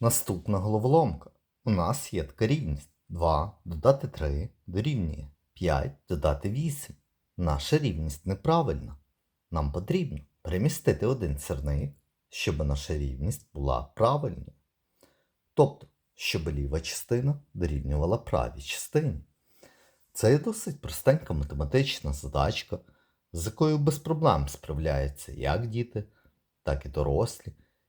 Наступна головоломка. У нас є така рівність 2 додати 3 дорівнює 5 додати 8. Наша рівність неправильна. Нам потрібно перемістити один сірник, щоб наша рівність була правильною. Тобто, щоб ліва частина дорівнювала правій частині. Це є досить простенька математична задачка, з якою без проблем справляються як діти, так і дорослі.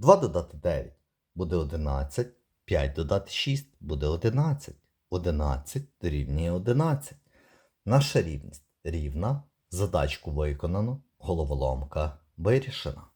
2 додати 9 буде 11, 5 додати 6 буде 11, 11 дорівнює 11. Наша рівність рівна, задачку виконано, головоломка вирішена.